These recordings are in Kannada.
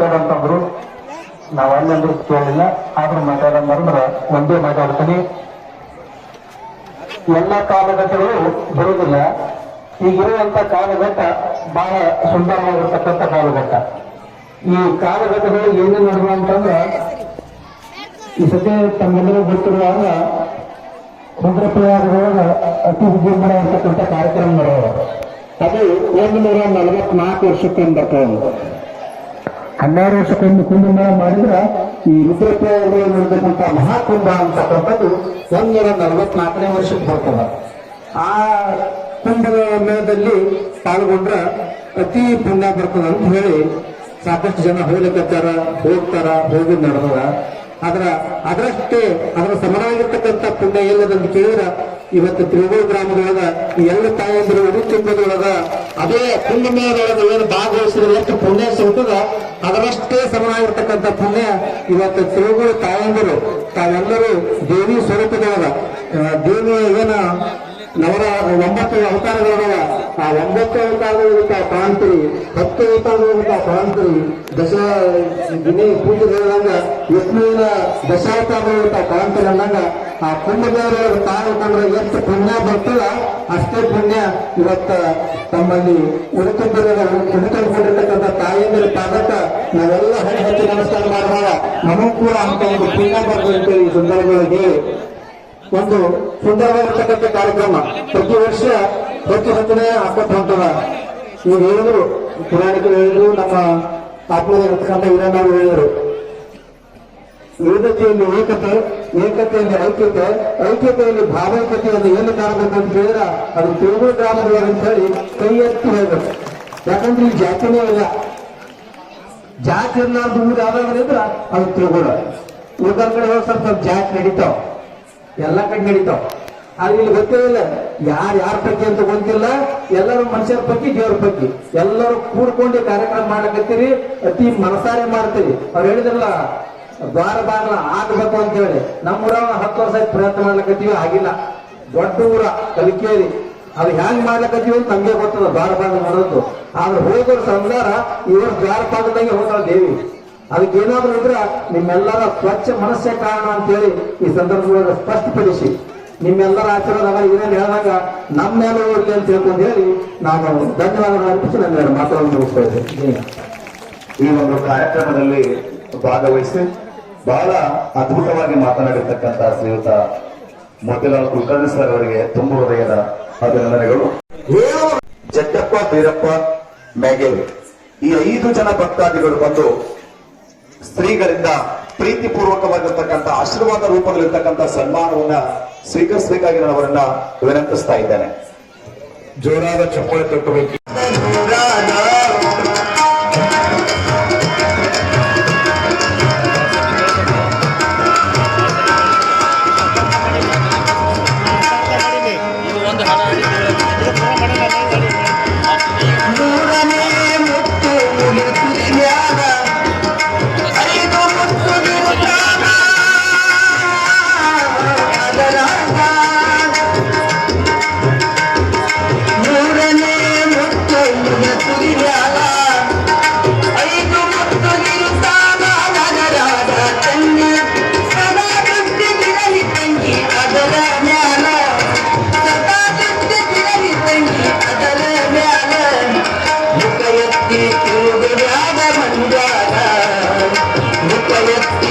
ಮಾತಾಡಂತಂದ್ರು, ನಾವು ಅಲ್ಲಂದ್ರೂ ಕೇಳಿಲ್ಲ, ಆದ್ರೂ ಮಾತಾಡಂತಂದ್ರೆ ಒಂದೇ ಮಾತಾಡ್ತೀನಿ. ಎಲ್ಲ ಕಾಲಘಟ್ಟಗಳು ಬರುವುದಿಲ್ಲ. ಈಗಿರುವಂತ ಕಾಲಘಟ್ಟ ಬಹಳ ಸುಂದರವಾಗಿರ್ತಕ್ಕಂಥ ಕಾಲಘಟ್ಟ. ಈ ಕಾಲಘಟ್ಟಗಳು ಏನು ನಡೆದ ಅಂತಂದ್ರೆ, ಈ ಸದ್ಯ ತಮ್ಮೆಲ್ಲರೂ ಗೊತ್ತಿರುವಾಗ ರುದ್ರಪ್ರಯಾಗದೊಳಗ ಅತಿ ವಿಜೃಂಭಣೆ ಇರ್ತಕ್ಕಂಥ ಕಾರ್ಯಕ್ರಮ ನಡೆಯುವ ಅದು ಒಂದು ನೂರ ನಲವತ್ನಾಲ್ಕು ವರ್ಷಕ್ಕೊಮ್ಮೆ ಬರ್ತದೆ ಹನ್ನೆರಡು ವರ್ಷಕ್ಕೊಂದು ಕುಂಭಮೇಳ ಮಾಡಿದ್ರ ಈ ರುದ್ರಪ್ರಯಾಗದಲ್ಲಿ ನಡೆದಕ್ಕಂತ ಮಹಾಕುಂಭ ಅಂತಕ್ಕಂಥದ್ದು ಒಂದೂರ ನಲವತ್ನಾಲ್ಕನೇ ವರ್ಷಕ್ಕೆ ಬರ್ತದ. ಆ ಕುಂಭದ ಮೇಳದಲ್ಲಿ ಪಾಲ್ಗೊಂಡ್ರ ಅತಿ ಪುಣ್ಯ ಬರ್ತದ ಅಂತ ಹೇಳಿ ಸಾಕಷ್ಟು ಜನ ಹೋಗ್ಲಿಕ್ಕತ್ತಾರ ಹೋಗ್ತಾರ, ಹೋಗಿ ನಡೆದದ. ಅದರ ಅದರಷ್ಟೇ ಅದರ ಸಮನಾಗಿರ್ತಕ್ಕಂಥ ಪುಣ್ಯ ಎಲ್ಲದಂತ ಕೇಳಿದ್ರ ಇವತ್ತು ತಿರುಗೋಳು ಗ್ರಾಮದೊಳಗ ಎಲ್ಲ ತಾಯಂದಿರು ಉಡಿ ತುಂಬದೊಳಗ ಅದೇ ಕುಂಭಮೇಳದೊಳಗೆ ಏನು ಭಾಗವಹಿಸಿದ್ರೆ ಎಷ್ಟು ಪುಣ್ಯ ಸಿಗ್ತದ ಅದರಷ್ಟೇ ಸಮನಾಗಿರ್ತಕ್ಕಂಥ ಪುಣ್ಯ ಇವತ್ತು ತಿರುಗುಳು ತಾಯಂದಿರು. ತಾವೆಲ್ಲರೂ ದೇವಿ ಸ್ವರೂಪದೊಳಗ ದೇವಿಯ ಏನ ನವರ ಒಂಬತ್ತು ಅವತಾರಗಳವ ಆ ಒಂಬತ್ತು ಅವತಾರಗಳಿಗಿಂತ ಕಾಣ್ತೀರಿ ಹತ್ತು ಅವತಾರಗಳಿಗಿಂತ ಕಾಣ್ತೀರಿ ದಶ, ದಿನೇ ಪೂಜೆ ವಿಷ್ಣುವಿನ ದಶಾವತಾರಗಳಿಗೆ ತಾವು ಕಾಣ್ತೀರಿ ಆ ಕುಂಭದೇವರ ತಾವು ಕಂಡ್ರೆ ಎಷ್ಟು ಪುಣ್ಯ ಬರ್ತದ ಅಷ್ಟೇ ಪುಣ್ಯ ಇವತ್ತ ತಮ್ಮಲ್ಲಿ ಉಳಿತುಕೊಂಡಿರುವ ಉಳಿತುಕೊಂಡಿರ್ತಕ್ಕಂಥ ತಾಯಿಯಂದಿರ ಪಾದಕ್ಕ ನಾವೆಲ್ಲ ಹಣ ಹಚ್ಚಿ ನಮಸ್ಕಾರ ಮಾಡುವಾಗ ನಮಗೂ ಕೂಡ ಅಂತ ಒಂದು ಪುಣ್ಯ ಬರ್ತದೆ ಈ ಸಂದರ್ಭದಲ್ಲಿ ಒಂದು ಸುಂದರವಾಗಿರ್ತಕ್ಕಂಥ ಕಾರ್ಯಕ್ರಮ. ಪ್ರತಿ ವರ್ಷ ಪ್ರತಿ ಹತ್ತನೇ ಹೊಂಟದ ಇವ್ರು ಹೇಳಿದ್ರು, ಪುರಾಣಿಕರು ಹೇಳಿದ್ರು, ನಮ್ಮ ಆತ್ಮೀಯರ್ತಕ್ಕಂಥ ವೀರಣ್ಣವರು ಹೇಳಿದ್ರು. ವಿವಿಧತೆಯಲ್ಲಿ ಏಕತೆ, ಏಕತೆಯಲ್ಲಿ ಐಕ್ಯತೆ, ಐಕ್ಯತೆಯಲ್ಲಿ ಭಾವೈಕ್ಯತೆಯನ್ನು ಏನು ಕಾಣಬೇಕು ಅಂತ ಹೇಳಿದ್ರೆ ಅದು ತೆಲುಗು ಗ್ರಾಮಗಳು ಅಂತ ಹೇಳಿ ಕೈ ಎತ್ತಿ ಹೇಳ್ಬೇಕು. ಯಾಕಂದ್ರೆ ಈ ಜಾತಿನೇ ಇಲ್ಲ. ಜಾತಿ ಇರ್ಲಾರ್ದು ಊರು ಯಾವ್ದಾದ್ರೆ ಅದು ತಿರುಗುಳ. ಉಳಿದ ಕಡೆ ಹೋಗಿ ಸ್ವಲ್ಪ ಜಾತಿ ನಡೀತಾವ. ಎಲ್ಲ ಕಡೆ ನಡೀತಾವ. ಆದ್ರೆ ಇಲ್ಲಿ ಗೊತ್ತೇ ಇಲ್ಲ. ಯಾರು ಯಾರ ಪೈಕಿ ಅಂತ ಗೊತ್ತಿಲ್ಲ. ಎಲ್ಲರೂ ಮನುಷ್ಯರ ಪಕ್ಕಿ ದೇವ್ರ ಪಕ್ಕಿ ಎಲ್ಲರೂ ಕೂಡ್ಕೊಂಡು ಕಾರ್ಯಕ್ರಮ ಮಾಡಕತ್ತೀರಿ. ಅತಿ ಮನಸಾರೆ ಮಾಡ್ತೀರಿ. ಅವ್ರು ಹೇಳಿದ್ರಲ್ಲ, ದ್ವಾರ ಬಾಗ್ಲ ಆಗ್ಬೇಕು ಅಂತ ಹೇಳಿ. ನಮ್ಮ ಊರ ಹತ್ತು ವರ್ಷ ಪ್ರಯತ್ನ ಮಾಡ್ಲಕತ್ತೀವಿ, ಆಗಿಲ್ಲ. ದೊಡ್ಡ ಊರ, ಕಲಿಕೇರಿ. ಅದು ಹ್ಯಾಂಗ್ ಮಾಡ್ಲಕತ್ತೀವಿ ಅಂತ ನಮ್ಗೆ ಗೊತ್ತದ ದ್ವಾರ ಬಾಗ್ಲ ಮಾಡೋದು. ಆದ್ರೆ ಹೋಗೋರ ಸಂಸಾರ ಇವರು ದ್ವಾರ ಪಾಗದಂಗೆ ಹೋಗ್ತಾಳ ದೇವಿ. ಅದಕ್ಕೆ ಏನಾದ್ರೂ ಇದ್ರ ನಿಮ್ಮೆಲ್ಲರ ಸ್ವಚ್ಛ ಮನಸ್ಸೇ ಕಾರಣ ಅಂತ ಹೇಳಿ ಈ ಸಂದರ್ಭದೊಳಗೆ ಸ್ಪಷ್ಟಪಡಿಸಿ. ನಿಮ್ಮೆಲ್ಲರ ಆಶೀರ್ವಾದ ಏನೇನು ಹೇಳಿದಾಗ ನಮ್ಮ ಮೇಲೆ ಹೋಗ್ಲಿ ಅಂತ ಹೇಳ್ಕೊಂಡು ಹೇಳಿ ನಾನು ಧನ್ಯವಾದಗಳು ಅರ್ಪಿಸಿ ನನ್ನ ಎರಡು ಮಾತುಗಳನ್ನು ಮುಗಿಸ್ತಾ ಇದ್ದೇನೆ. ಈ ಒಂದು ಕಾರ್ಯಕ್ರಮದಲ್ಲಿ ಭಾಗವಹಿಸಿ ಬಹಳ ಅದ್ಭುತವಾಗಿ ಮಾತನಾಡಿರ್ತಕ್ಕಂಥ ಶ್ರೀಯುತ ಮೋತಿಲಾಲ್ ಕುಲಕರ್ಣಿ ಸರ್ ಅವರಿಗೆ ತುಂಬ ಹೃದಯದ ಅಭಿನಂದನೆಗಳು. ಜಗ್ಗಪ್ಪ ಬೀರಪ್ಪ ಮ್ಯಾಗೇವಿ ಈ ಐದು ಜನ ಭಕ್ತಾದಿಗಳು ಬಂದು ಸ್ತ್ರೀಗಳಿಂದ ಪ್ರೀತಿಪೂರ್ವಕವಾಗಿರ್ತಕ್ಕಂಥ ಆಶೀರ್ವಾದ ರೂಪದಲ್ಲಿರ್ತಕ್ಕಂಥ ಸನ್ಮಾನವನ್ನ ಸ್ವೀಕರಿಸಬೇಕಾಗಿ ನಾನು ಅವರನ್ನ ವಿನಂತಿಸ್ತಾ ಇದ್ದೇನೆ. ಜೋರಾದ ಚಪ್ಪಾಳೆ ತಟ್ಟಬೇಕು.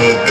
ಎತ್ತಿ